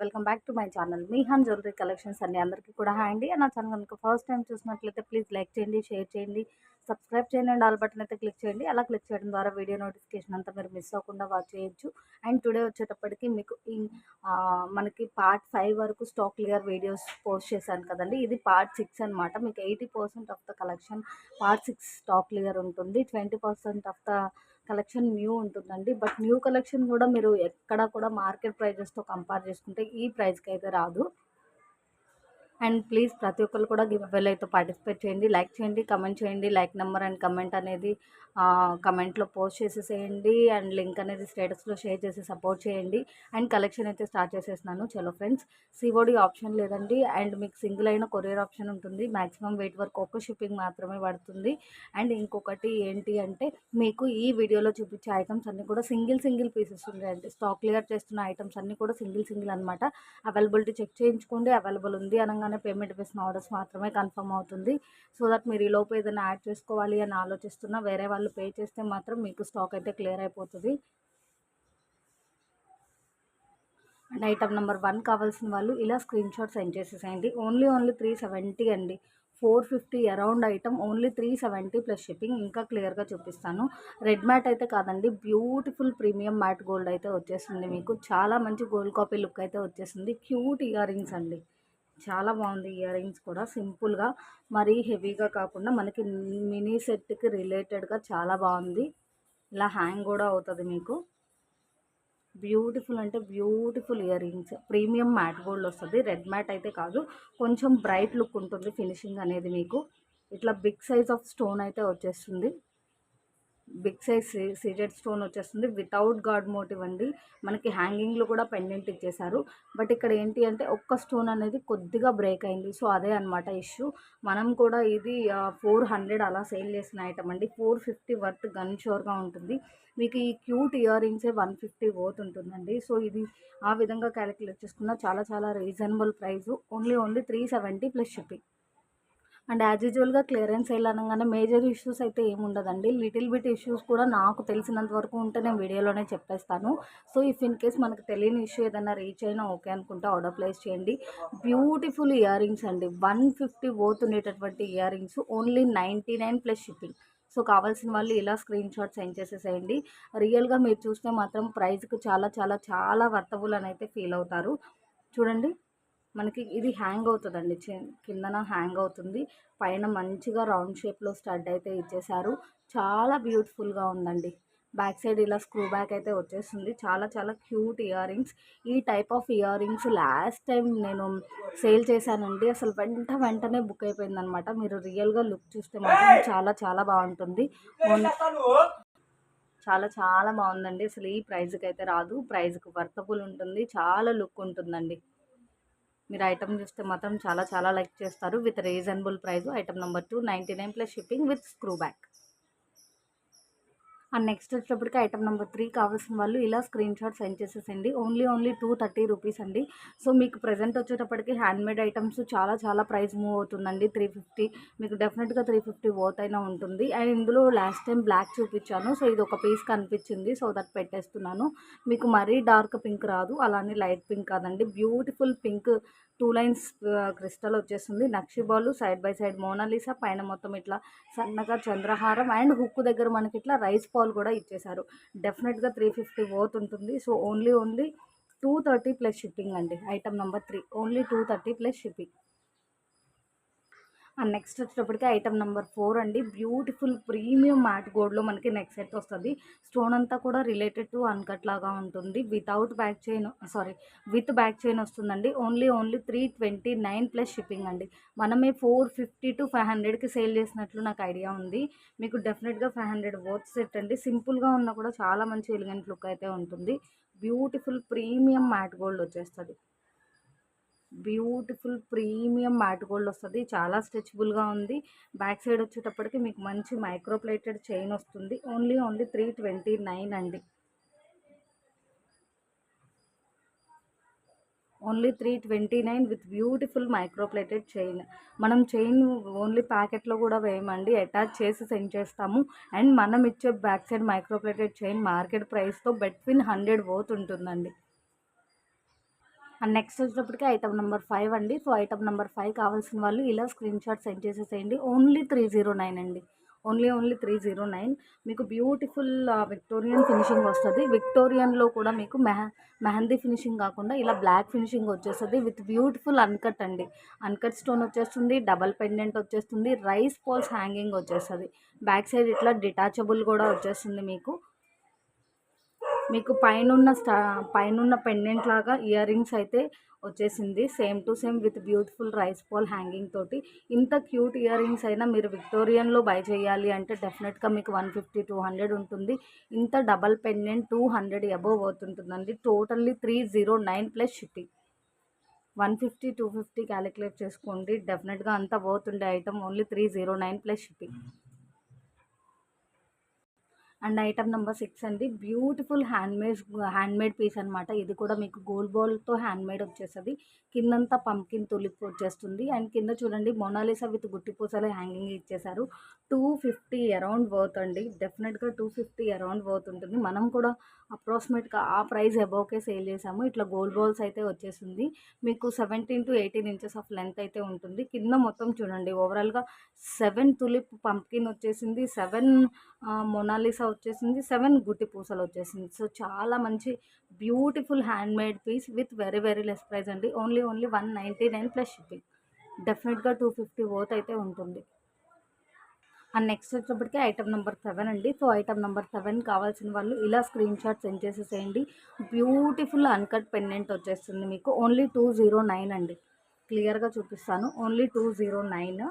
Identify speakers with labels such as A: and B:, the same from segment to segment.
A: Welcome back to my channel. మీహాన్ jewellery collections అండి. అందరికీ కూడా హాయ్ అండి. నా ఛానల్ కనుక ఫస్ట్ టైం చూసినట్లయితే ప్లీజ్ లైక్ చేయండి షేర్ చేయండి సబ్స్క్రైబ్ చేయండి అండ్ ఆల్ బటన్ అయితే క్లిక్ చేయండి. అలా క్లిక్ చేయడం ద్వారా వీడియో నోటిఫికేషన్ అంతా మీరు మిస్ అవ్వకుండా వాచ్ చేయొచ్చు. అండ్ టుడే వచ్చేటప్పటికి మీకు ఈ మనకి పార్ట్ ఫైవ్ వరకు స్టాక్ క్లియర్ వీడియోస్ పోస్ట్ చేశాను కదండి. ఇది పార్ట్ సిక్స్ అనమాట మీకు eighty percent of the collection part six stock clear ఉంటుంది. Twenty percent of the collection new ఉంటుందండి. బట్ న్యూ కలెక్షన్ కూడా మీరు ఎక్కడ కూడా మార్కెట్ ప్రైజెస్తో కంపేర్ చేసుకుంటే ఈ ప్రైస్కి అయితే రాదు. అండ్ ప్లీజ్ ప్రతి ఒక్కరు కూడా గివ్ అవేలో అయితే పార్టిసిపేట్ చేయండి. లైక్ చేయండి కమెంట్ చేయండి. లైక్ నెంబర్ అండ్ కమెంట్ అనేది కమెంట్లో పోస్ట్ చేసేసేయండి అండ్ లింక్ అనేది స్టేటస్లో షేర్ చేసి సపోర్ట్ చేయండి. అండ్ కలెక్షన్ అయితే స్టార్ట్ చేసేసినాను చలో ఫ్రెండ్స్ సిఓడి ఆప్షన్ లేదండి. అండ్ మీకు సింగిల్ అయిన కొరియర్ ఆప్షన్ ఉంటుంది. మ్యాక్సిమం వెయిట్ వరకు ఒక్క షిప్పింగ్ మాత్రమే పడుతుంది. అండ్ ఇంకొకటి ఏంటి అంటే మీకు ఈ వీడియోలో చూపించే ఐటమ్స్ అన్నీ కూడా సింగిల్ సింగిల్ పీసెస్ ఉన్నాయండి స్టాక్ క్లియర్ చేస్తున్న ఐటమ్స్ అన్నీ కూడా సింగిల్ సింగిల్ అనమాట అవైలబిలిటీ చెక్ చేయించుకోండి. అవైలబుల్ ఉంది అనగానే పేమెంట్ వేసిన ఆర్డర్స్ మాత్రమే కన్ఫర్మ్ అవుతుంది. సో దట్ మీరు ఈ లోపు ఏదైనా యాడ్ చేసుకోవాలి అని ఆలోచిస్తున్నా వేరే వాళ్ళు పే చేస్తే మాత్రం మీకు స్టాక్ అయితే క్లియర్ అయిపోతుంది. అండ్ ఐటమ్ నెంబర్ వన్ కావాల్సిన వాళ్ళు ఇలా స్క్రీన్ షాట్ సెండ్ చేసేసేయండి. ఓన్లీ ఓన్లీ త్రీ సెవెంటీ అండి. Four fifty around item only three seventy plus shipping ఇంకా క్లియర్గా చూపిస్తాను. రెడ్ మ్యాట్ అయితే కాదండి బ్యూటిఫుల్ ప్రీమియం మ్యాట్ గోల్డ్ అయితే వచ్చేసింది మీకు. చాలా మంచి గోల్డ్ కాపీ లుక్ అయితే వచ్చేసింది. క్యూట్ ఇయర్ రింగ్స్ అండి. చాలా బాగుంది ఇయర్ రింగ్స్ కూడా. సింపుల్గా మరీ హెవీగా కాకుండా మనకి మినీ సెట్కి రిలేటెడ్గా చాలా బాగుంది. ఇలా హ్యాంగ్ కూడా అవుతుంది మీకు. బ్యూటిఫుల్ అంటే beautiful earrings premium matte gold వస్తుంది. రెడ్ మ్యాట్ అయితే కాదు. కొంచెం బ్రైట్ లుక్ ఉంటుంది ఫినిషింగ్ అనేది మీకు. ఇట్లా బిగ్ సైజ్ ఆఫ్ స్టోన్ అయితే వచ్చేస్తుంది. బిగ్ సైజ్ సీజెడ్ స్టోన్ వచ్చేస్తుంది. వితౌట్ గాడ్ మోటివ్ అండి. మనకి హ్యాంగింగ్లో కూడా పెండెంట్ ఇచ్చేసారు బట్ ఇక్కడ ఏంటి అంటే ఒక్క స్టోన్ అనేది కొద్దిగా బ్రేక్ అయింది. సో అదే అనమాట ఇష్యూ. మనం కూడా ఇది ఫోర్ హండ్రెడ్ అలా సేల్ చేసిన ఐటమ్ అండి. ఫోర్ ఫిఫ్టీ వర్త్ గన్ షోర్గా ఉంటుంది. మీకు ఈ క్యూట్ ఇయర్ రింగ్సే వన్ ఫిఫ్టీ ఓత్ ఉంటుందండి. సో ఇది ఆ విధంగా క్యాలిక్యులేట్ చేసుకున్న చాలా చాలా reasonable price only only three seventy plus shipping. And as యూజువల్గా క్లియరెన్స్ సేల్ అనగానే మేజర్ ఇష్యూస్ అయితే ఏముండదండి లిటిల్ బిట్ ఇష్యూస్ కూడా నాకు తెలిసినంత వరకు ఉంటే నేను వీడియోలోనే చెప్పేస్తాను. సో ఇఫ్ ఇన్ కేస్ మనకు తెలియని ఇష్యూ ఏదైనా రీచ్ అయినా ఓకే అనుకుంటే ఆర్డర్ ప్లేస్ చేయండి. బ్యూటిఫుల్ ఇయర్ రింగ్స్ అండి. One fifty పోతుండేటటువంటి earrings only ninety nine plus shipping so కావాల్సిన వాళ్ళు ఇలా స్క్రీన్ షాట్ సెండ్ చేసేసేయండి. రియల్గా మీరు చూస్తే మాత్రం ప్రైస్కి చాలా చాలా చాలా వర్తబుల్ అని అయితే ఫీల్ అవుతారు. చూడండి. మనకి ఇది హ్యాంగ్ అవుతుందండి. కిందన హ్యాంగ్ అవుతుంది. పైన మంచిగా రౌండ్ షేప్లో స్టడ్ అయితే ఇచ్చేసారు చాలా బ్యూటిఫుల్గా ఉందండి. బ్యాక్ సైడ్ ఇలా స్క్రూ బ్యాక్ అయితే వచ్చేస్తుంది. చాలా చాలా క్యూట్ ఇయర్ రింగ్స్ ఈ type of earrings last time నేను సేల్ చేశానండి. అసలు వెంట వెంటనే బుక్ అయిపోయిందనమాట. మీరు రియల్గా లుక్ చూస్తే మాత్రం చాలా చాలా బాగుంటుంది. ఓన్- చాలా చాలా బాగుందండి. అసలు ఈ ప్రైజ్కి అయితే రాదు. ప్రైజ్కి వర్తబుల్ ఉంటుంది. చాలా లుక్ ఉంటుందండి. మీరు ఐటమ్ చూస్తే మాత్రం చాలా చాలా లైక్ చేస్తారు. With reasonable price item number two ninety nine plus shipping with screw back and next వచ్చేటప్పటికి ఐటమ్ నెంబర్ త్రీ కావాల్సిన వాళ్ళు ఇలా screen shot send చేసేసండి only only two thirty rupees అండి. సో మీకు ప్రజెంట్ వచ్చేటప్పటికి హ్యాండ్మేడ్ ఐటమ్స్ చాలా చాలా ప్రైస్ మూవ్ అవుతుందండి. త్రీ ఫిఫ్టీ మీకు డెఫినెట్గా త్రీ ఫిఫ్టీ వర్త్ అయినా ఉంటుంది. అండ్ ఇందులో లాస్ట్ టైం బ్లాక్ చూపించాను. సో ఇది ఒక పీస్ కనిపించింది. సో దట్ పెట్టేస్తున్నాను. మీకు మరీ డార్క్ పింక్ రాదు. అలానే లైట్ పింక్ కాదండి. Beautiful pink two lines crystal వచ్చేస్తుంది. నక్షిబాలు side by side Mona Lisa పైన మొత్తం ఇట్లా సన్నగా చంద్రహారం అండ్ హుక్ దగ్గర మనకి ఇట్లా రైస్ పాల్ కూడా ఇచ్చేశారు. డెఫినెట్గా త్రీ ఫిఫ్టీ వర్త్ ఉంటుంది. So only only two thirty plus shipping అండి item number three only two thirty plus shipping and next వచ్చేటప్పటికి ఐటమ్ నెంబర్ ఫోర్ అండి. బ్యూటిఫుల్ ప్రీమియం మ్యాట్ గోల్డ్లో మనకి నెక్ సెట్ వస్తుంది. స్టోన్ అంతా కూడా రిలేటెడ్ టు అన్కట్ లాగా ఉంటుంది. Without back chain sorry with back chain వస్తుందండి. Only only three twenty nine plus shipping అండి. మనమే ఫోర్ ఫిఫ్టీ టు ఫైవ్ హండ్రెడ్కి సేల్ చేసినట్లు నాకు ఐడియా ఉంది. మీకు డెఫినెట్గా ఫైవ్ హండ్రెడ్ వర్త్ సెట్ అండి. సింపుల్గా ఉన్నా కూడా చాలా మంచి ఎలిగెంట్ లుక్ అయితే ఉంటుంది. బ్యూటిఫుల్ ప్రీమియం మ్యాట్ గోల్డ్ వచ్చేస్తుంది. బ్యూటిఫుల్ ప్రీమియం మ్యాట్ గోల్డ్ వస్తుంది. చాలా స్ట్రెచబుల్గా ఉంది. బ్యాక్ సైడ్ వచ్చేటప్పటికి మీకు మంచి మైక్రో ప్లేటెడ్ చైన్ వస్తుంది. Only only three twenty nine అండి. Only three twenty nine with beautiful micro plated chain. మనం చైన్ ఓన్లీ ప్యాకెట్లో కూడా వేయమండి. అటాచ్ చేసి సెండ్ చేస్తాము. అండ్ మనం ఇచ్చే back side micro plated chain market ప్రైస్తో బిట్వీన్ హండ్రెడ్ పోత్ ఉంటుందండి అండ్ నెక్స్ట్ వచ్చేటప్పటికి ఐటమ్ నెంబర్ ఫైవ్ అండి. సో ఐటమ్ నెంబర్ ఫైవ్ కావాల్సిన వాళ్ళు ఇలా స్క్రీన్ షాట్ సెండ్ చేసేసేయండి. ఓన్లీ త్రీ జీరో నైన్ అండి. Only only three zero nine మీకు బ్యూటిఫుల్ విక్టోరియన్ ఫినిషింగ్ వస్తుంది. విక్టోరియన్లో కూడా మీకు మెహ మెహందీ ఫినిషింగ్ కాకుండా ఇలా బ్లాక్ ఫినిషింగ్ వచ్చేస్తుంది విత్ బ్యూటిఫుల్ అన్కట్ అండి. అన్కట్ స్టోన్ వచ్చేస్తుంది డబల్ పెండెంట్ వచ్చేస్తుంది రైస్ పోల్స్ హ్యాంగింగ్ వచ్చేస్తుంది. బ్యాక్ సైడ్ ఇట్లా డిటాచబుల్ కూడా వచ్చేస్తుంది మీకు. మీకు పైనున్న స్టా పైనున్న పెండెంట్ లాగా ఇయర్ రింగ్స్ అయితే వచ్చేసింది. Same to same with beautiful rice pearl hanging తోటి. ఇంత క్యూట్ ఇయర్ రింగ్స్ అయినా మీరు విక్టోరియన్లో బై చేయాలి అంటే డెఫినెట్గా మీకు వన్ ఫిఫ్టీ టూ హండ్రెడ్ ఉంటుంది. ఇంత double pendant two hundred above అవుతుంటుందండి. Totally three zero nine plus shipping one fifty two fifty calculate చేసుకోండి. డెఫినెట్గా అంత పోతుండే item only three zero nine plus shipping and item number six అండి. Beautiful handmade handmade piece అనమాట ఇది కూడా మీకు gold బాల్తో హ్యాండ్మేడ్ వచ్చేస్తుంది. కిందంతా పంకిన్ తులిప్ వచ్చేస్తుంది. అండ్ కింద చూడండి మొనాలిసా విత్ గుట్టిపూసలు హ్యాంగింగ్ ఇచ్చేసారు టూ ఫిఫ్టీ అరౌండ్ వర్త్ అండి. డెఫినెట్గా టూ ఫిఫ్టీ అరౌండ్ వర్త్ ఉంటుంది. మనం కూడా అప్రాక్సిమేట్గా ఆ ప్రైస్ అబౌకే సేల్ చేసాము ఇట్లా గోల్డ్ బాల్స్ అయితే వచ్చేసింది. మీకు seventeen to eighteen inches of length అయితే ఉంటుంది. కింద మొత్తం చూడండి. ఓవరాల్గా సెవెన్ తులిప్ పంప్కిన్ వచ్చేసింది. సెవెన్ మొనాలిసా వచ్చేసింది. సెవెన్ గుట్టి పూసలు వచ్చేసింది. సో చాలా మంచి beautiful handmade piece with very very less price అండి. Only only one ninety nine plus shipping. డెఫినెట్గా టూ ఫిఫ్టీ ఓత్ అయితే ఉంటుంది. అండ్ నెక్స్ట్ వచ్చేప్పటికి ఐటమ్ నెంబర్ సెవెన్ అండి. సో ఐటమ్ నెంబర్ సెవెన్ కావాల్సిన వాళ్ళు ఇలా స్క్రీన్ షాట్ సెండ్ చేసేసేయండి. బ్యూటిఫుల్ అన్కట్ పెండెంట్ వచ్చేస్తుంది మీకు. ఓన్లీ టూ జీరో నైన్ అండి. క్లియర్గా చూపిస్తాను. ఓన్లీ టూ జీరో నైన్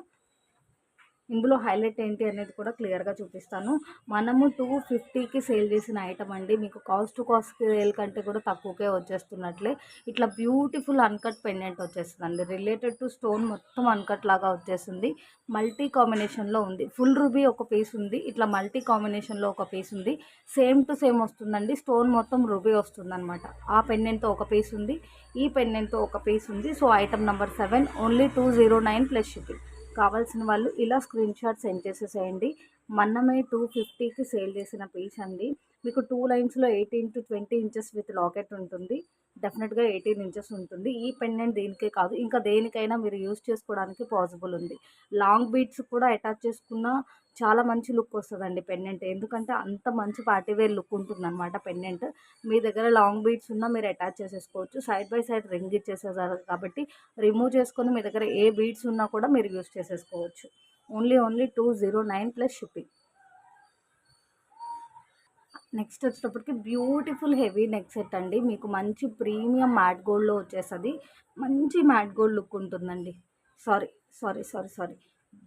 A: ఇందులో హైలైట్ ఏంటి అనేది కూడా క్లియర్గా చూపిస్తాను. మనము టూ ఫిఫ్టీకి సేల్ చేసిన ఐటమ్ అండి. మీకు కాస్ట్ టు కాస్ట్ సేల్ కంటే కూడా తక్కువకే వచ్చేస్తున్నట్లే. ఇట్లా బ్యూటిఫుల్ అన్కట్ పెండెంట్ వచ్చేస్తుందండి. రిలేటెడ్ టు స్టోన్ మొత్తం అన్కట్ లాగా వచ్చేస్తుంది మల్టీ కాంబినేషన్లో ఉంది. ఫుల్ రూబీ ఒక పీస్ ఉంది. ఇట్లా మల్టీ కాంబినేషన్లో ఒక పీస్ ఉంది. సేమ్ టు సేమ్ వస్తుందండి. స్టోన్ మొత్తం రూబీ వస్తుందన్నమాట. ఆ పెండెంట్తో ఒక పీస్ ఉంది. ఈ పెండెంట్తో ఒక పీస్ ఉంది. So item number seven only two zero nine plus shipping. కావాల్సిన వాళ్ళు ఇలా స్క్రీన్ షాట్ సెండ్ చేసేసేయండి. మన్నమే టూ ఫిఫ్టీకి సేల్ చేసిన పీస్ అండి. మీకు టూ లైన్స్లో eighteen to twenty inches with locket ఉంటుంది. డెఫినెట్గా ఎయిటీన్ ఇంచెస్ ఉంటుంది. ఈ పెండెంట్ దీనికే కాదు ఇంకా దేనికైనా మీరు యూస్ చేసుకోవడానికి పాసిబుల్ ఉంది. లాంగ్ బీట్స్ కూడా అటాచ్ చేసుకున్న చాలా మంచి లుక్ వస్తుందండి పెండెంట్. ఎందుకంటే అంత మంచి పార్టీవేర్ లుక్ ఉంటుంది అనమాట పెండెంట్. మీ దగ్గర లాంగ్ బీడ్స్ ఉన్నా మీరు అటాచ్ చేసేసుకోవచ్చు. సైడ్ బై సైడ్ రింగ్ ఇచ్చేసేసారు కాబట్టి రిమూవ్ చేసుకొని మీ దగ్గర ఏ బీడ్స్ ఉన్నా కూడా మీరు యూస్ చేసేసుకోవచ్చు. Only only two zero nine plus shipping. Next వచ్చేటప్పటికి బ్యూటిఫుల్ హెవీ నెక్ సెట్ అండి. మీకు మంచి ప్రీమియం మ్యాట్ గోల్డ్లో వచ్చేస్తుంది. మంచి మ్యాట్ గోల్డ్ లుక్ ఉంటుందండి. Sorry sorry sorry sorry.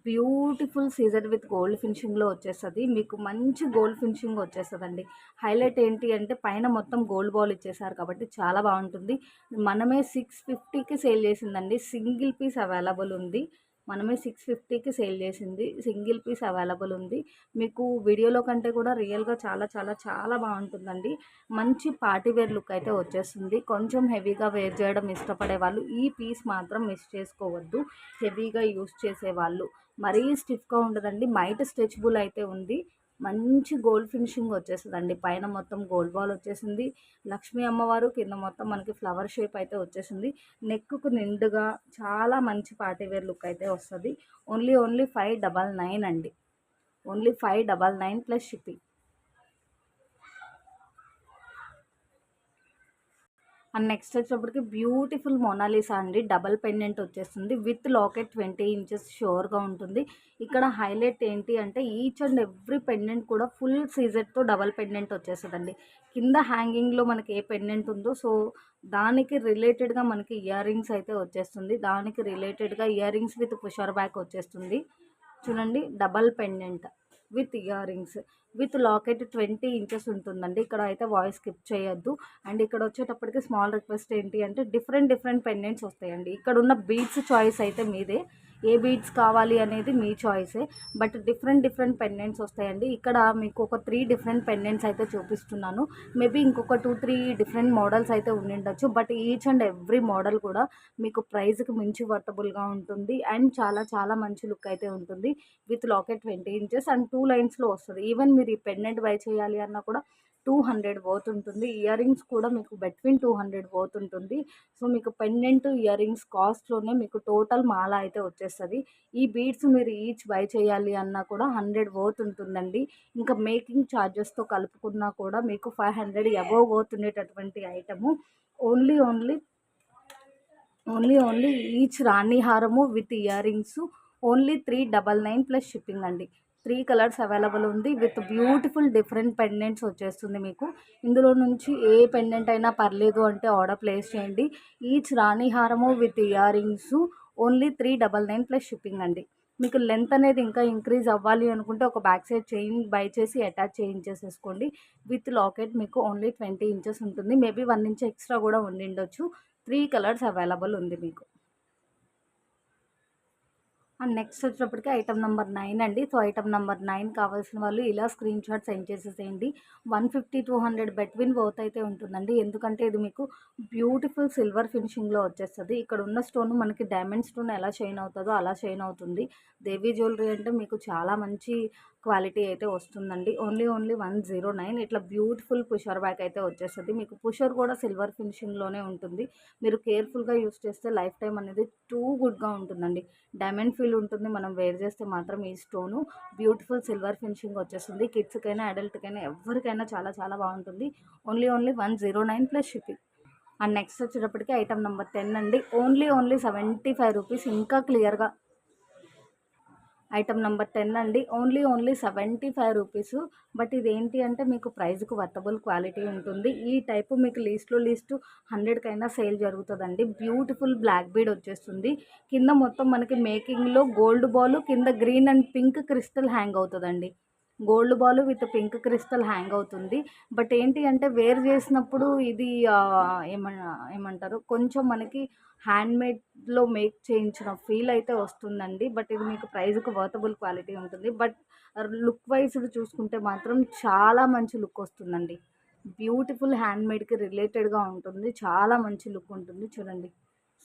A: Beautiful Caesar with gold ఫినిషింగ్లో వచ్చేస్తుంది. మీకు మంచి గోల్డ్ ఫినిషింగ్ వచ్చేస్తుందండి. హైలైట్ ఏంటి అంటే పైన మొత్తం గోల్డ్ బాల్ ఇచ్చేసారు కాబట్టి చాలా బాగుంటుంది. మనమే సిక్స్ ఫిఫ్టీకి సేల్ చేసిందండి. సింగిల్ పీస్ అవైలబుల్ ఉంది. మనమే సిక్స్ ఫిఫ్టీకి సేల్ చేసింది. సింగిల్ పీస్ అవైలబుల్ ఉంది. మీకు వీడియోలో కంటే కూడా రియల్గా చాలా చాలా చాలా బాగుంటుందండి. మంచి పార్టీవేర్ లుక్ అయితే వచ్చేస్తుంది. కొంచెం హెవీగా వేర్ చేయడం ఇష్టపడే వాళ్ళు ఈ పీస్ మాత్రం మిస్ చేసుకోవద్దు. హెవీగా యూస్ చేసేవాళ్ళు. మరీ స్టిఫ్గా ఉండదండి. మైట్ స్ట్రెచబుల్ అయితే ఉంది. మంచి గోల్డ్ ఫినిషింగ్ వచ్చేసిందండి పైన మొత్తం గోల్డ్ బాల్ వచ్చేసింది. లక్ష్మీ అమ్మవారు కింద మొత్తం మనకి ఫ్లవర్ షేప్ అయితే వచ్చేసింది. నెక్కు నిండుగా చాలా మంచి పార్టీవేర్ లుక్ అయితే వస్తుంది. Only only five double nine అండి. Only five double nine plus shipping. And next వచ్చేటప్పటికి బ్యూటిఫుల్ మొనాలిసా అండి. డబల్ పెండెంట్ వచ్చేస్తుంది. విత్ లాకెట్ ట్వంటీ ఇంచెస్ షోర్గా ఉంటుంది. ఇక్కడ హైలైట్ ఏంటి అంటే ఈచ్ అండ్ ఎవ్రీ పెండెంట్ కూడా ఫుల్ సీజెట్తో డబల్ పెండెంట్ వచ్చేస్తుందండి. కింద హ్యాంగింగ్లో మనకి ఏ పెండెంట్ ఉందో సో దానికి రిలేటెడ్గా మనకి ఇయర్ రింగ్స్ అయితే వచ్చేస్తుంది. దానికి రిలేటెడ్గా ear rings with pusher back వచ్చేస్తుంది. చూడండి double pendant. With ear rings with locket twenty inches ఉంటుందండి. ఇక్కడ అయితే వాయిస్ స్కిప్ చేయొద్దు. అండ్ ఇక్కడ వచ్చేటప్పటికి స్మాల్ రిక్వెస్ట్ ఏంటి అంటే డిఫరెంట్ డిఫరెంట్ పెండెంట్స్ వస్తాయండి. ఇక్కడ ఉన్న బీడ్స్ చాయిస్ అయితే మీదే. ఏ బీడ్స్ కావాలి అనేది మీ చాయిసే. బట్ డిఫరెంట్ డిఫరెంట్ పెండెంట్స్ వస్తాయండి. ఇక్కడ మీకు ఒక త్రీ డిఫరెంట్ పెండెంట్స్ అయితే చూపిస్తున్నాను. మేబీ ఇంకొక టూ త్రీ డిఫరెంట్ మోడల్స్ అయితే ఉండిండొచ్చు. But each and every model కూడా మీకు ప్రైస్కి మించి వర్టబుల్గా ఉంటుంది. అండ్ చాలా చాలా మంచి లుక్ అయితే ఉంటుంది. With locket twenty inches and two లైన్స్లో వస్తుంది. ఈవెన్ మీరు ఈ పెండెంట్ బై చేయాలి అన్నా కూడా టూ హండ్రెడ్ పోతుంటుంది. ఇయర్ రింగ్స్ కూడా మీకు బిట్వీన్ టూ హండ్రెడ్ పోతుంటుంది. సో మీకు పెండెంట్ ఇయర్ రింగ్స్ కాస్ట్లోనే మీకు టోటల్ మాల అయితే వచ్చేస్తుంది. ఈ బీడ్స్ మీరు ఈచ్ బై చేయాలి అన్నా కూడా హండ్రెడ్ పోతుంటుందండి. ఇంకా మేకింగ్ ఛార్జెస్తో కలుపుకున్నా కూడా మీకు five hundred above పోతుండేటటువంటి item only only only only each రాణి హారము with ear rings only three double nine plus shipping అండి. త్రీ కలర్స్ అవైలబుల్ ఉంది. విత్ బ్యూటిఫుల్ డిఫరెంట్ పెండెంట్స్ వచ్చేస్తుంది మీకు. ఇందులో నుంచి ఏ పెండెంట్ అయినా పర్లేదు అంటే ఆర్డర్ ప్లేస్ చేయండి. ఈచ్ రాణి హారము with ear rings only three double nine plus shipping అండి. మీకు లెంత్ అనేది ఇంకా ఇంక్రీజ్ అవ్వాలి అనుకుంటే ఒక బ్యాక్ సైడ్ చైన్ బై చేసి అటాచ్ చేయించేసేసుకోండి. విత్ లాకెట్ మీకు ఓన్లీ ట్వంటీ ఇంచెస్ ఉంటుంది. మేబీ వన్ ఇంచ్ ఎక్స్ట్రా కూడా ఉండిండొచ్చు త్రీ కలర్స్ అవైలబుల్ ఉంది మీకు. అండ్ నెక్స్ట్ వచ్చేటప్పటికి ఐటమ్ నెంబర్ నైన్ అండి. సో ఐటమ్ నెంబర్ నైన్ కావాల్సిన వాళ్ళు ఇలా స్క్రీన్ షాట్ సెండ్ చేసేసేయండి. One fifty two hundred between both అయితే ఉంటుందండి. ఎందుకంటే ఇది మీకు బ్యూటిఫుల్ సిల్వర్ ఫినిషింగ్లో వచ్చేస్తుంది. ఇక్కడ ఉన్న స్టోన్ మనకి డైమండ్ స్టోన్ ఎలా షైన్ అవుతుందో అలా షైన్ అవుతుంది. దేవీ జ్యువెలరీ అంటే మీకు చాలా మంచి క్వాలిటీ అయితే వస్తుందండి. Only only one zero nine. ఇట్లా బ్యూటిఫుల్ పుషర్ బ్యాగ్ అయితే వచ్చేస్తుంది. మీకు పుషర్ కూడా సిల్వర్ ఫినిషింగ్లోనే ఉంటుంది. మీరు కేర్ఫుల్గా యూస్ చేస్తే లైఫ్ టైం అనేది టూ గుడ్గా ఉంటుందండి. డైమండ్ ఫీల్ ఉంటుంది. మనం వేర్ చేస్తే మాత్రం ఈ స్టోను బ్యూటిఫుల్ సిల్వర్ ఫినిషింగ్ వచ్చేస్తుంది. కిడ్స్కైనా అడల్ట్కైనా ఎవరికైనా చాలా చాలా బాగుంటుంది. Only only one zero nine plus shipping. And next వచ్చేటప్పటికి ఐటమ్ నెంబర్ టెన్ అండి. Only only seventy five rupees. ఇంకా క్లియర్గా ఐటమ్ నెంబర్ టెన్ అండి. Only only seventy five rupees. But ఇదేంటి అంటే మీకు ప్రైస్కి వర్తబుల్ క్వాలిటీ ఉంటుంది. ఈ టైపు మీకు లీస్ట్లో లీస్ట్ హండ్రెడ్కైనా సేల్ జరుగుతుందండి. బ్యూటిఫుల్ బ్లాక్ బీడ్ వచ్చేస్తుంది. కింద మొత్తం మనకి మేకింగ్లో గోల్డ్ బాల్ కింద green and pink crystal hang అవుతుందండి. Gold ball with pink crystal hang అవుతుంది. బట్ ఏంటి అంటే వేర్ చేసినప్పుడు ఇది ఏమ ఏమంటారు? కొంచెం మనకి హ్యాండ్మేడ్లో మేక్ చేయించిన ఫీల్ అయితే వస్తుందండి. బట్ ఇది మీకు ప్రైస్కి వర్తబుల్ క్వాలిటీ ఉంటుంది. బట్ లుక్ వైజ్ చూసుకుంటే మాత్రం చాలా మంచి లుక్ వస్తుందండి. బ్యూటిఫుల్ హ్యాండ్మేడ్కి రిలేటెడ్గా ఉంటుంది. చాలా మంచి లుక్ ఉంటుంది. చూడండి.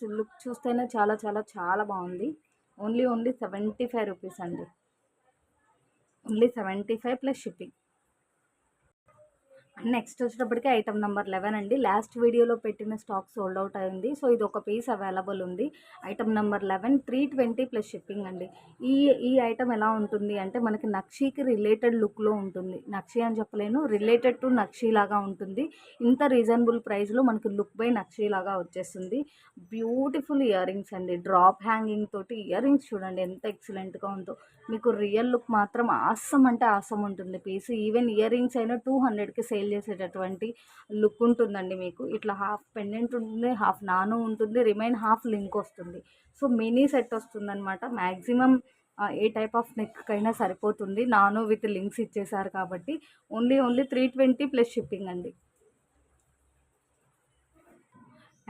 A: లుక్ చూస్తేనే చాలా చాలా చాలా బాగుంది. Only only seventy five rupees అండి. Only seventy five plus shipping next వచ్చేటప్పటికి ఐటమ్ నెంబర్ లెవెన్ అండి. లాస్ట్ వీడియోలో పెట్టిన స్టాక్ సోల్డ్ అవుట్ అయింది. సో ఇది ఒక పీస్ అవైలబుల్ ఉంది. Item number eleven three twenty plus shipping అండి. ఈ ఈ ఐటమ్ ఎలా ఉంటుంది అంటే మనకి నక్షీకి రిలేటెడ్ లుక్లో ఉంటుంది. నక్షి అని చెప్పలేను. రిలేటెడ్ టు నక్షీ లాగా ఉంటుంది. ఇంత రీజనబుల్ ప్రైస్లో మనకి లుక్ బై నక్షీ లాగా వచ్చేస్తుంది. బ్యూటిఫుల్ ఇయర్ రింగ్స్ అండి. డ్రాప్ హ్యాంగింగ్ తోటి ఇయర్ రింగ్స్ చూడండి ఎంత ఎక్సలెంట్గా ఉందో. మీకు రియల్ లుక్ మాత్రం ఆసం అంటే ఆసం ఉంటుంది. పీస్ ఈవెన్ ఇయర్ రింగ్స్ అయినా టూ హండ్రెడ్కి సేల్ చేసేటటువంటి లుక్ ఉంటుందండి మీకు. ఇట్లా హాఫ్ పెండెంట్ ఉంటుంది హాఫ్ నాను ఉంటుంది రిమైన్ హాఫ్ లింక్ వస్తుంది. సో మినీ సెట్ వస్తుందన్నమాట. మ్యాక్సిమమ్ మ్యాక్సిమం ఏ టైప్ ఆఫ్ నెక్ అయినా సరిపోతుంది. నాను విత్ లింక్స్ ఇచ్చేసారు కాబట్టి. Only only three twenty plus shipping అండి.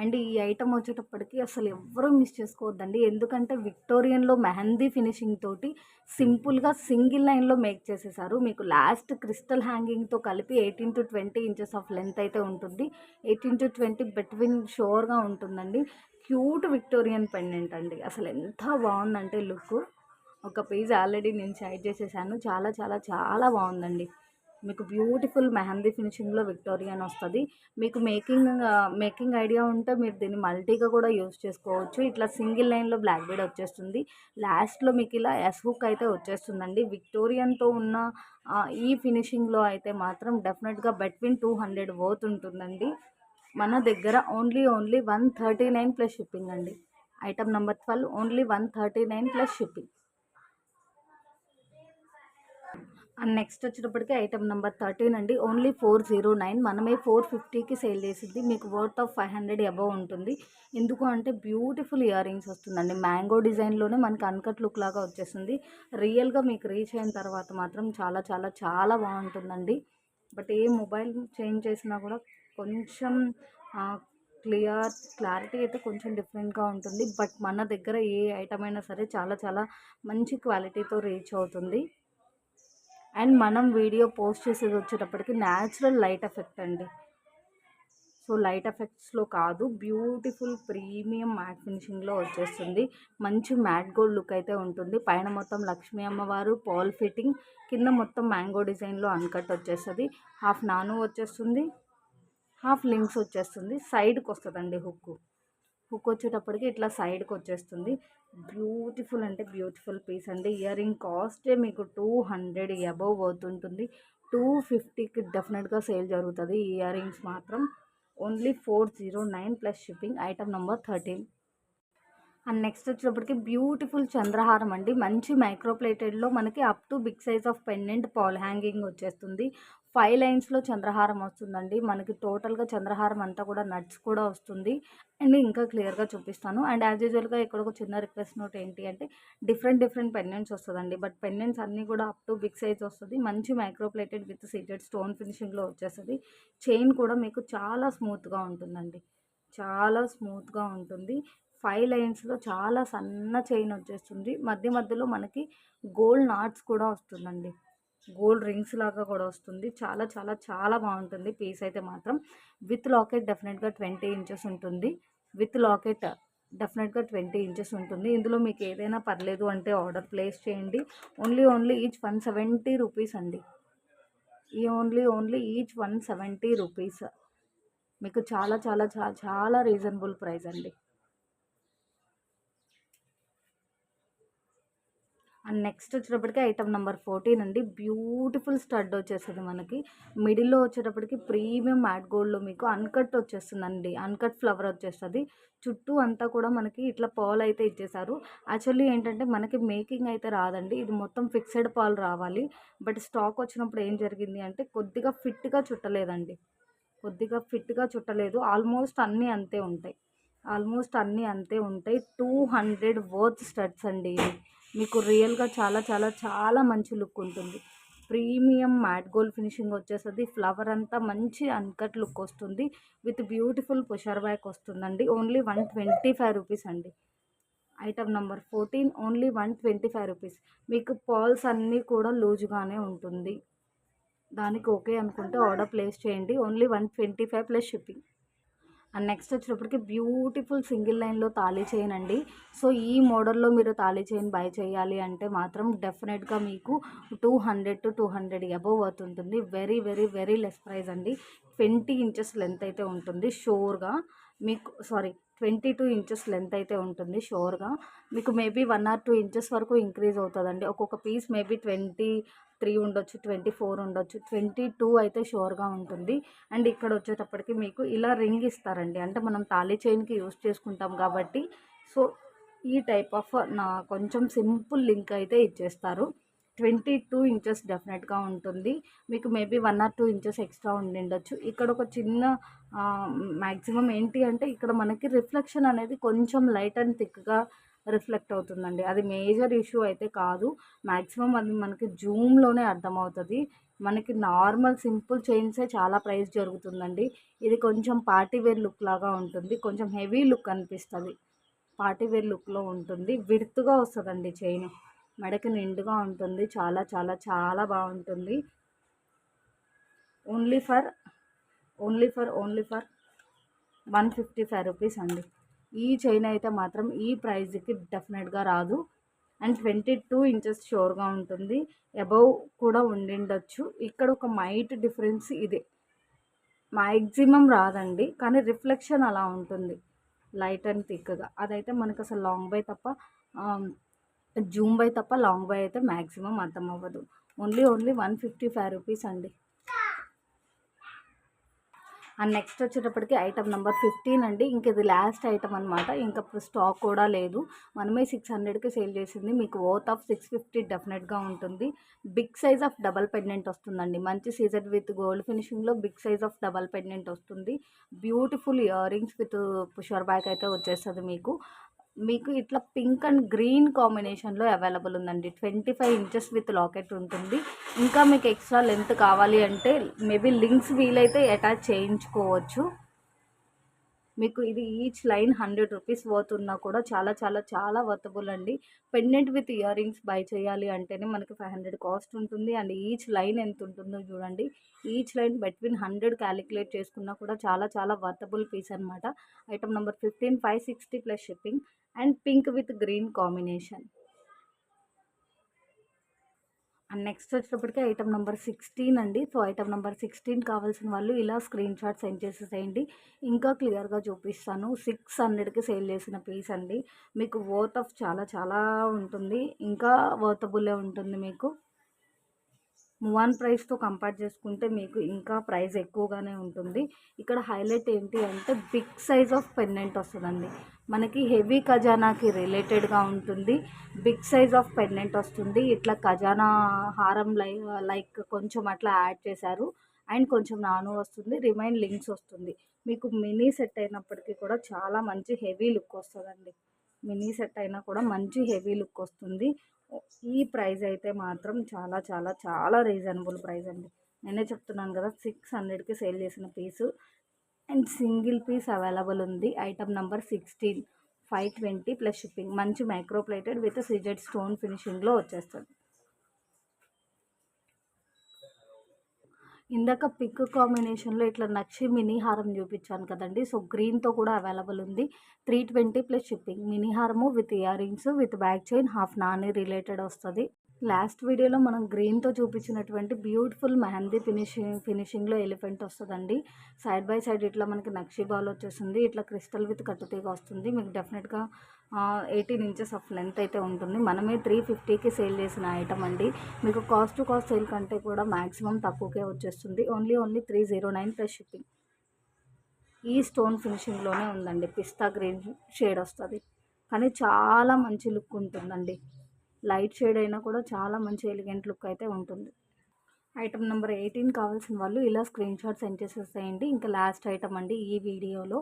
A: అండ్ ఈ ఐటమ్ వచ్చేటప్పటికి అసలు ఎవ్వరూ మిస్ చేసుకోవద్దండి. ఎందుకంటే విక్టోరియన్లో మెహందీ ఫినిషింగ్ తోటి సింపుల్గా సింగిల్ లైన్లో మేక్ చేసేసారు. మీకు లాస్ట్ క్రిస్టల్ హ్యాంగింగ్తో కలిపి eighteen to twenty inches of length అయితే ఉంటుంది. ఎయిటీన్ టు ట్వంటీ బిట్వీన్ షోర్గా ఉంటుందండి. క్యూట్ విక్టోరియన్ పెండెంట్ అండి. అసలు ఎంత బాగుందంటే లుక్. ఒక పేజ్ ఆల్రెడీ నేను షైడ్ చేసేసాను. చాలా చాలా చాలా బాగుందండి. మీకు బ్యూటిఫుల్ మెహందీ ఫినిషింగ్లో విక్టోరియన్ వస్తుంది. మీకు మేకింగ్ మేకింగ్ ఐడియా ఉంటే మీరు దీన్ని మల్టీగా కూడా యూస్ చేసుకోవచ్చు. ఇట్లా సింగిల్ లైన్లో బ్లాక్ బీడ్ వచ్చేస్తుంది. లాస్ట్లో మీకు ఇలా ఎస్ హుక్ అయితే వచ్చేస్తుందండి. విక్టోరియన్తో ఉన్న ఈ ఫినిషింగ్లో అయితే మాత్రం డెఫినెట్గా బెట్వీన్ టూ హండ్రెడ్ వర్త్ ఉంటుందండి మన దగ్గర only only one thirty nine plus shipping అండి. Item number twelve only one thirty nine plus shipping and next వచ్చేటప్పటికి ఐటమ్ నెంబర్ థర్టీన్ అండి. Only four zero nine. మనమే ఫోర్ ఫిఫ్టీకి సేల్ చేసింది మీకు worth of five hundred above ఉంటుంది. ఎందుకు అంటే బ్యూటిఫుల్ ఇయర్ రింగ్స్ వస్తుందండి. మ్యాంగో డిజైన్లోనే మనకి అన్కట్ లుక్ లాగా వచ్చేస్తుంది. రియల్గా మీకు రీచ్ అయిన తర్వాత మాత్రం చాలా చాలా చాలా బాగుంటుందండి. బట్ ఏ మొబైల్ చేంజ్ చేసినా కూడా కొంచెం క్లియర్ క్లారిటీ అయితే కొంచెం డిఫరెంట్గా ఉంటుంది. బట్ మన దగ్గర ఏ ఐటమ్ అయినా సరే చాలా చాలా మంచి క్వాలిటీతో రీచ్ అవుతుంది. అండ్ మనం వీడియో పోస్ట్ చేసేది వచ్చేటప్పటికి న్యాచురల్ లైట్ ఎఫెక్ట్ అండి. సో లైట్ ఎఫెక్ట్స్లో కాదు బ్యూటిఫుల్ ప్రీమియం మ్యాట్ ఫినిషింగ్లో వచ్చేస్తుంది. మంచి మ్యాట్ గోల్డ్ లుక్ అయితే ఉంటుంది. పైన మొత్తం లక్ష్మీ అమ్మవారు పాల్ ఫిట్టింగ్ కింద మొత్తం మ్యాంగో డిజైన్లో అన్కట్ వచ్చేస్తుంది. హాఫ్ నాను వచ్చేస్తుంది. హాఫ్ లింక్స్ వచ్చేస్తుంది. సైడ్కి వస్తుందండి హుక్కు హుక్ వచ్చేటప్పటికి ఇట్లా సైడ్కి వచ్చేస్తుంది బ్యూటిఫుల్ అంటే బ్యూటిఫుల్ పీస్ అండి. ఇయర్ రింగ్ కాస్టే మీకు టూ హండ్రెడ్ అబవ్ అవుతుంటుంది. టూ ఫిఫ్టీకి డెఫినెట్గా సేల్ జరుగుతుంది ఈ ఇయర్ రింగ్స్ మాత్రం. Only four zero nine plus shipping item number thirteen. And next వచ్చేటప్పటికి బ్యూటిఫుల్ చంద్రహారం అండి. మంచి మైక్రో ప్లేటెడ్లో మనకి up to big size of pendant pearl hanging వచ్చేస్తుంది. ఫైవ్ లైన్స్లో చంద్రహారం వస్తుందండి. మనకి టోటల్గా చంద్రహారం అంతా కూడా నట్స్ కూడా వస్తుంది. అండ్ ఇంకా క్లియర్గా చూపిస్తాను. అండ్ యాజ్ యూజువల్గా ఇక్కడ ఒక చిన్న రిక్వెస్ట్ నోట్ ఏంటి అంటే డిఫరెంట్ డిఫరెంట్ పెండెంట్స్ వస్తుందండి. బట్ పెండెంట్స్ అన్నీ కూడా అప్ టు బిగ్ సైజ్ వస్తుంది. మంచి micro plated with seated stone ఫినిషింగ్లో వచ్చేస్తుంది. చైన్ కూడా మీకు చాలా స్మూత్గా ఉంటుందండి. చాలా స్మూత్గా ఉంటుంది. ఫైవ్ లైన్స్లో చాలా సన్న చైన్ వచ్చేస్తుంది. మధ్య మధ్యలో మనకి గోల్డ్ నాట్స్ కూడా వస్తుందండి. గోల్డ్ రింగ్స్ లాగా కూడా వస్తుంది. చాలా చాలా చాలా బాగుంటుంది. పీస్ అయితే మాత్రం విత్ లాకెట్ డెఫినెట్గా ట్వంటీ ఇంచెస్ ఉంటుంది. విత్ లాకెట్ డెఫినెట్గా ట్వంటీ ఇంచెస్ ఉంటుంది. ఇందులో మీకు ఏదైనా పర్లేదు అంటే ఆర్డర్ ప్లేస్ చేయండి. Only only each one seventy rupees అండి. ఈ only only each one seventy rupees. మీకు చాలా చాలా చాలా చాలా రీజనబుల్ ప్రైస్ అండి. అండ్ నెక్స్ట్ వచ్చేటప్పటికి ఐటమ్ నెంబర్ ఫోర్టీన్ అండి. బ్యూటిఫుల్ స్టడ్ వచ్చేస్తుంది మనకి. మిడిల్లో వచ్చేటప్పటికి ప్రీమియం మ్యాట్ గోల్డ్లో మీకు అన్కట్ వచ్చేస్తుందండి. అన్కట్ ఫ్లవర్ వచ్చేస్తుంది. చుట్టూ అంతా కూడా మనకి ఇట్లా పాల్ అయితే ఇచ్చేసారు యాక్చువల్లీ ఏంటంటే మనకి మేకింగ్ అయితే రాదండి. ఇది మొత్తం ఫిక్స్డ్ పాల్ రావాలి. బట్ స్టాక్ వచ్చినప్పుడు ఏం జరిగింది అంటే కొద్దిగా ఫిట్గా చుట్టలేదండి. కొద్దిగా ఫిట్గా చుట్టలేదు. ఆల్మోస్ట్ అన్నీ అంతే ఉంటాయి. ఆల్మోస్ట్ అన్నీ అంతే ఉంటాయి. టూ హండ్రెడ్ వర్త్ స్టడ్స్ అండి ఇవి. మీకు రియల్గా చాలా చాలా చాలా మంచి లుక్ ఉంటుంది. ప్రీమియం మ్యాట్ గోల్డ్ ఫినిషింగ్ వచ్చేస్తుంది. ఫ్లవర్ అంతా మంచి అన్కట్ లుక్ వస్తుంది. విత్ బ్యూటిఫుల్ పుషర్ బ్యాక్ వస్తుందండి. Only one twenty five rupees అండి. Item number fourteen only one twenty five rupees. మీకు పాల్స్ అన్నీ కూడా లూజ్గానే ఉంటుంది. దానికి ఓకే అనుకుంటే ఆర్డర్ ప్లేస్ చేయండి. Only one twenty five plus shipping. And next వచ్చేటప్పటికి బ్యూటిఫుల్ సింగిల్ లైన్లో తాళీ చైన్ అండి. సో ఈ మోడల్లో మీరు తాళీ చైన్ బై చేయాలి అంటే మాత్రం డెఫినెట్గా మీకు two hundred to two hundred above అవుతుంటుంది. Very very very less price అండి. ట్వంటీ ఇంచెస్ లెంత్ అయితే ఉంటుంది షోర్గా. మీకు sorry twenty two inches length అయితే ఉంటుంది షోర్గా. మీకు maybe one or two inches వరకు ఇంక్రీజ్ అవుతుందండి. ఒక్కొక్క పీస్ మేబీ ట్వంటీ త్రీ ఉండొచ్చు ట్వంటీ ఫోర్ ఉండొచ్చు ట్వంటీ టూ అయితే షోర్గా ఉంటుంది. అండ్ ఇక్కడ వచ్చేటప్పటికి మీకు ఇలా రింగ్ ఇస్తారండి. అంటే మనం తాళీ చైన్కి యూస్ చేసుకుంటాం కాబట్టి. సో ఈ టైప్ ఆఫ్ నా కొంచెం సింపుల్ లింక్ అయితే ఇచ్చేస్తారు. ట్వంటీ టూ ఇంచెస్ డెఫినెట్గా ఉంటుంది. మీకు maybe one or two inches extra ఉండిండొచ్చు ఇక్కడ ఒక చిన్న మ్యాక్సిమం ఏంటి అంటే ఇక్కడ మనకి రిఫ్లెక్షన్ అనేది కొంచెం లైట్ అండ్ థిక్గా రిఫ్లెక్ట్ అవుతుందండి. అది మేజర్ ఇష్యూ అయితే కాదు. మ్యాక్సిమం అది మనకి జూమ్లోనే అర్థమవుతుంది. మనకి నార్మల్ సింపుల్ చైన్సే చాలా ప్రైస్ జరుగుతుందండి. ఇది కొంచెం పార్టీ వేర్ లుక్ లాగా ఉంటుంది. కొంచెం హెవీ లుక్ అనిపిస్తుంది. పార్టీ వేర్ లుక్లో ఉంటుంది. విడుతుగా వస్తుందండి చైన్. మెడకి నిండుగా ఉంటుంది. చాలా చాలా చాలా బాగుంటుంది. Only for only for only for one fifty five rupees అండి. ఈ చైన్ అయితే మాత్రం ఈ ప్రైస్కి డెఫినెట్గా రాదు. అండ్ ట్వంటీ టూ ఇంచెస్ షోర్గా ఉంటుంది. అబౌవ్ కూడా ఉండిండొచ్చు. ఇక్కడ ఒక మైట్ డిఫరెన్స్ ఇదే. మ్యాక్సిమం రాదండి. కానీ రిఫ్లెక్షన్ అలా ఉంటుంది. లైట్ అండ్ థిక్గా అదైతే మనకు అసలు లాంగ్ బై తప్ప జూమ్ బై తప్ప లాంగ్ బై అయితే మ్యాక్సిమం అర్థం అవ్వదు only only one fifty five rupees అండి. అండ్ నెక్స్ట్ వచ్చేటప్పటికి ఐటమ్ నెంబర్ ఫిఫ్టీన్ అండి. ఇంక ఇది లాస్ట్ ఐటమ్ అనమాట ఇంకా స్టాక్ కూడా లేదు. మనమే సిక్స్ హండ్రెడ్కి సేల్ చేసింది. మీకు ఓత్ ఆఫ్ సిక్స్ ఫిఫ్టీ డెఫినెట్గా ఉంటుంది. Big size of double pendant వస్తుందండి. మంచి season with gold ఫినిషింగ్లో big size of double pendant వస్తుంది. Beautiful ear rings with pusher back అయితే వచ్చేస్తుంది మీకు. మీకు ఇట్లా పింక్ అండ్ గ్రీన్ కాంబినేషన్లో అవైలబుల్ ఉందండి. Twenty five inches with locket ఉంటుంది. ఇంకా మీకు ఎక్స్ట్రా లెంత్ కావాలి అంటే మేబీ లింక్స్ వీలైతే అటాచ్ చేయించుకోవచ్చు. మీకు ఇది ఈచ్ లైన్ హండ్రెడ్ రూపీస్ పోతున్నా కూడా చాలా చాలా చాలా వర్తబుల్ అండి. Pendant with ear rings buy చేయాలి అంటేనే మనకి ఫైవ్ హండ్రెడ్ కాస్ట్ ఉంటుంది. అండ్ ఈచ్ లైన్ ఎంత ఉంటుందో చూడండి. Each line between hundred calculate చేసుకున్నా కూడా చాలా చాలా వర్తబుల్ పీస్ అనమాట item number fifteen five sixty plus shipping and pink with green combination and next వచ్చేటప్పటికి ఐటమ్ నెంబర్ సిక్స్టీన్ అండి. సో ఐటమ్ నెంబర్ సిక్స్టీన్ కావాల్సిన వాళ్ళు ఇలా స్క్రీన్ షాట్ సెండ్ చేసేసేయండి. ఇంకా క్లియర్గా చూపిస్తాను. సిక్స్ హండ్రెడ్కి సేల్ చేసిన పీస్ అండి. మీకు వర్త్ ఆఫ్ చాలా చాలా ఉంటుంది. ఇంకా వర్తబులే ఉంటుంది మీకు. మువాన్ ప్రైస్తో కంపేర్ చేసుకుంటే మీకు ఇంకా ప్రైస్ ఎక్కువగానే ఉంటుంది. ఇక్కడ హైలైట్ ఏంటి అంటే బిగ్ సైజ్ ఆఫ్ పెండెంట్ వస్తుందండి. మనకి హెవీ ఖజానాకి రిలేటెడ్గా ఉంటుంది. బిగ్ సైజ్ ఆఫ్ పెండెంట్ వస్తుంది. ఇట్లా ఖజానా హారం లై లైక్ కొంచెం అట్లా యాడ్ చేశారు. అండ్ కొంచెం నాను వస్తుంది. రిమైన్ లింక్స్ వస్తుంది. మీకు మినీ సెట్ అయినప్పటికీ కూడా చాలా మంచి హెవీ లుక్ వస్తుందండి. మినీ సెట్ అయినా కూడా మంచి హెవీ లుక్ వస్తుంది. ఈ ప్రైస్ అయితే మాత్రం చాలా చాలా చాలా రీజనబుల్ ప్రైస్ అండి. నేనే చెప్తున్నాను కదా సిక్స్ హండ్రెడ్కి సేల్ చేసిన piece. And single piece available ఉంది. Item number sixteen five twenty plus shipping. మంచి micro plated with CZ stone ఫినిషింగ్లో వచ్చేస్తుంది. ఇందాక పిక్ కాంబినేషన్లో ఇట్లా నక్షి మినీ హారం చూపించాను కదండి. సో గ్రీన్తో కూడా అవైలబుల్ ఉంది. Three twenty plus shipping. Mini హారము with earrings with back chain half Nani related వస్తుంది. లాస్ట్ వీడియోలో మనం గ్రీన్తో చూపించినటువంటి బ్యూటిఫుల్ మెహందీ ఫినిషింగ్ ఫినిషింగ్లో ఎలిఫెంట్ వస్తుందండి. సైడ్ బై సైడ్ ఇట్లా మనకి నక్షి బాల్ వచ్చేసింది. ఇట్లా క్రిస్టల్ విత్ కట్టుతీగ వస్తుంది. మీకు డెఫినెట్గా ఎయిటీన్ ఇంచెస్ ఆఫ్ లెంత్ అయితే ఉంటుంది. మనమే త్రీ ఫిఫ్టీకి సేల్ చేసిన ఐటమ్ అండి. మీకు కాస్ట్ టు కాస్ట్ సేల్ కంటే కూడా మ్యాక్సిమం తక్కువకే వచ్చేస్తుంది. Only only three zero nine plus shipping. ఈ స్టోన్ ఫినిషింగ్లోనే ఉందండి. పిస్తా గ్రీన్ షేడ్ వస్తుంది. కానీ చాలా మంచి లుక్ ఉంటుందండి. లైట్ షేడ్ అయినా కూడా చాలా మంచి ఎలిగెంట్ లుక్ అయితే ఉంటుంది. ఐటమ్ నెంబర్ ఎయిటీన్ కావాల్సిన వాళ్ళు ఇలా స్క్రీన్ షాట్ సెండ్ చేసేసేయండి. ఇంకా లాస్ట్ ఐటమ్ అండి ఈ వీడియోలో.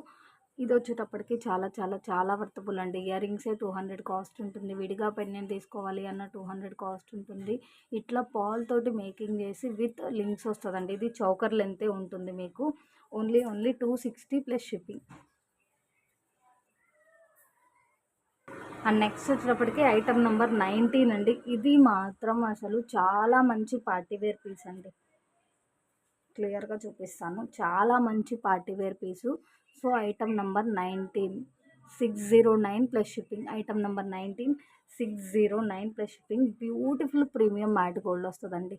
A: ఇది వచ్చేటప్పటికి చాలా చాలా చాలా వర్తబుల్ అండి. ఇయర్ రింగ్సే టూ హండ్రెడ్ కాస్ట్ ఉంటుంది. విడిగా పెన్నెంట్ తీసుకోవాలి అన్న టూ హండ్రెడ్ కాస్ట్ ఉంటుంది. ఇట్లా పాల్ తోటి మేకింగ్ చేసి విత్ లింక్స్ వస్తుందండి. ఇది చౌకర్ లెంతే ఉంటుంది మీకు. Only only two sixty plus shipping. And next వచ్చేటప్పటికి ఐటమ్ నెంబర్ నైన్టీన్ అండి. ఇది మాత్రం అసలు చాలా మంచి పార్టీవేర్ పీస్ అండి. క్లియర్గా చూపిస్తాను. చాలా మంచి party wear piece so item number nineteen six zero nine plus shipping item number nineteen six zero nine plus shipping beautiful premium matte gold వస్తుందండి.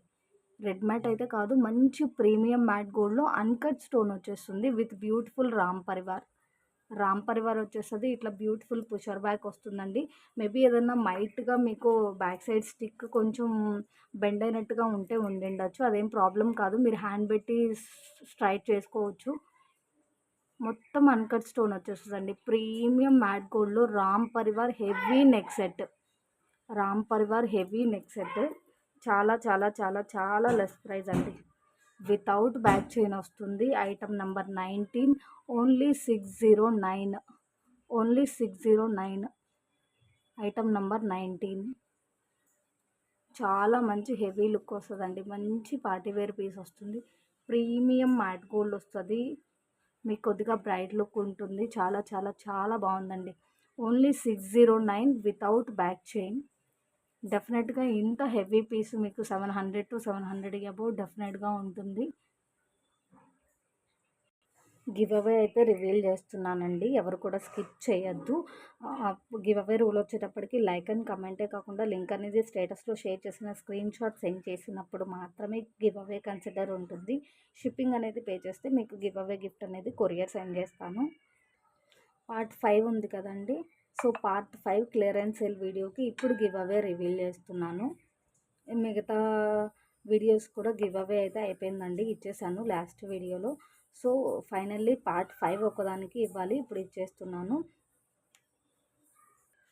A: రెడ్ మ్యాట్ అయితే కాదు మంచి ప్రీమియం మ్యాట్ గోల్డ్లో అన్కట్ స్టోన్ వచ్చేస్తుంది విత్ బ్యూటిఫుల్ రామ్ పరివార్ రామ్ పరివార్ వచ్చేస్తుంది. ఇట్లా beautiful pusher back వస్తుందండి. Maybe ఏదన్నా మైట్గా మీకు బ్యాక్ సైడ్ స్టిక్ కొంచెం బెండ్ అయినట్టుగా ఉంటే ఉండిండొచ్చు అదేం ప్రాబ్లం కాదు. మీరు హ్యాండ్ పెట్టి స్ట్రైట్ చేసుకోవచ్చు. మొత్తం అన్కట్ స్టోన్ వచ్చేస్తుందండి. ప్రీమియం మ్యాట్ గోల్డ్లో Ram Parivar heavy neck set. Ram Parivar heavy neck set. చాలా చాలా చాలా చాలా లెస్ ప్రైస్ అండి. వితౌట్ బ్యాక్ చైన్ వస్తుంది. Item number nineteen. Only six zero nine. Only six zero nine. Item number nineteen. చాలా మంచి heavy look వస్తుందండి. మంచి పార్టీవేర్ పీస్ వస్తుంది. ప్రీమియం మ్యాట్ గోల్డ్ వస్తుంది. మీకు కొద్దిగా బ్రైట్ లుక్ ఉంటుంది. చాలా చాలా చాలా బాగుందండి. Only six zero nine without back chain. డెఫినెట్గా ఇంత హెవీ పీస్ మీకు seven hundred to seven hundred above డెఫినెట్గా ఉంటుంది. గివ్ అవే అయితే రివీల్ చేస్తున్నానండి. ఎవరు కూడా స్కిప్ చేయొద్దు. గివ్ అవే రూల్ వచ్చేటప్పటికి లైక్ అండ్ కమెంటే కాకుండా లింక్ అనేది స్టేటస్లో షేర్ చేసిన స్క్రీన్ షాట్ సెండ్ చేసినప్పుడు మాత్రమే గివ్ అవే కన్సిడర్ ఉంటుంది. షిప్పింగ్ అనేది పే చేస్తే మీకు గివ్ అవే గిఫ్ట్ అనేది కొరియర్ సెండ్ చేస్తాను. పార్ట్ ఫైవ్ ఉంది కదండి. So part five clearance sale వీడియోకి ఇప్పుడు గివ్ అవే రివీల్ చేస్తున్నాను. మిగతా వీడియోస్ కూడా గివ్ అవే అయితే అయిపోయిందండి ఇచ్చేసాను లాస్ట్ వీడియోలో. సో ఫైనల్లీ పార్ట్ ఫైవ్ ఒకదానికి ఇవ్వాలి ఇప్పుడు ఇచ్చేస్తున్నాను.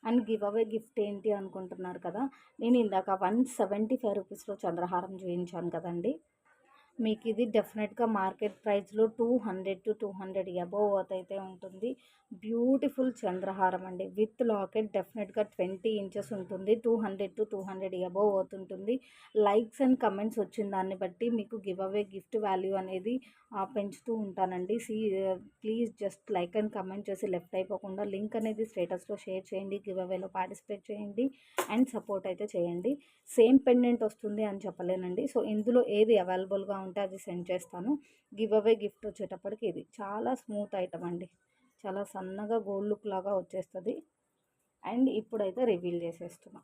A: అండ్ గివ్ అవే గిఫ్ట్ ఏంటి అనుకుంటున్నారు కదా నేను ఇందాక వన్ సెవెంటీ ఫైవ్ రూపీస్లో చంద్రహారం చూపించాను కదండి. మీకు ఇది డెఫినెట్గా మార్కెట్ ప్రైస్లో two hundred to two hundred above అయితే ఉంటుంది. బ్యూటిఫుల్ చంద్రహారం అండి విత్ లాకెట్ డెఫినెట్గా ట్వంటీ ఇంచెస్ ఉంటుంది. Two hundred to two hundred above అవుతుంటుంది. లైక్స్ అండ్ కమెంట్స్ వచ్చిన దాన్ని బట్టి మీకు గివ్ అవే గిఫ్ట్ వాల్యూ అనేది పెంచుతూ ఉంటానండి. C please just like and comment చేసి లెఫ్ట్ అయిపోకుండా లింక్ అనేది స్టేటస్లో షేర్ చేయండి. గివ్ అవేలో పార్టిసిపేట్ చేయండి. అండ్ సపోర్ట్ అయితే చేయండి. సేమ్ పెండెంట్ వస్తుంది అని చెప్పలేనండి. సో ఇందులో ఏది అవైలబుల్గా ఉంటే అది సెండ్ చేస్తాను. గివ్ అవే గిఫ్ట్ వచ్చేటప్పటికి ఇది. చాలా స్మూత్ ఐటమ్ అండి. చాలా సన్నగా గోల్డ్ లుక్ లాగా వచ్చేస్తుంది. అండ్ ఇప్పుడైతే రివీల్ చేసేస్తున్నా.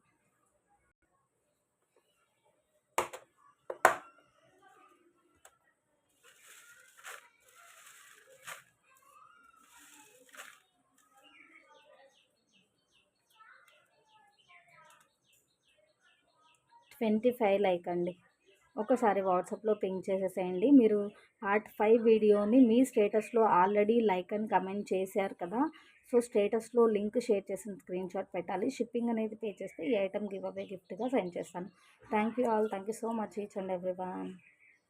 A: ట్వంటీ ఫైవ్ లైక్ అండి. ఒకసారి వాట్సాప్లో పింక్ చేసేసేయండి. మీరు పార్ట్ ఫైవ్ వీడియోని మీ స్టేటస్లో ఆల్రెడీ లైక్ అండ్ కమెంట్ చేశారు కదా సో స్టేటస్లో లింక్ షేర్ చేసిన స్క్రీన్ షాట్ పెట్టాలి. షిప్పింగ్ అనేది పే చేస్తే ఈ ఐటమ్ గివ్ అవే గిఫ్ట్గా సెండ్ చేస్తాను. Thank you all. Thank you so much each and every one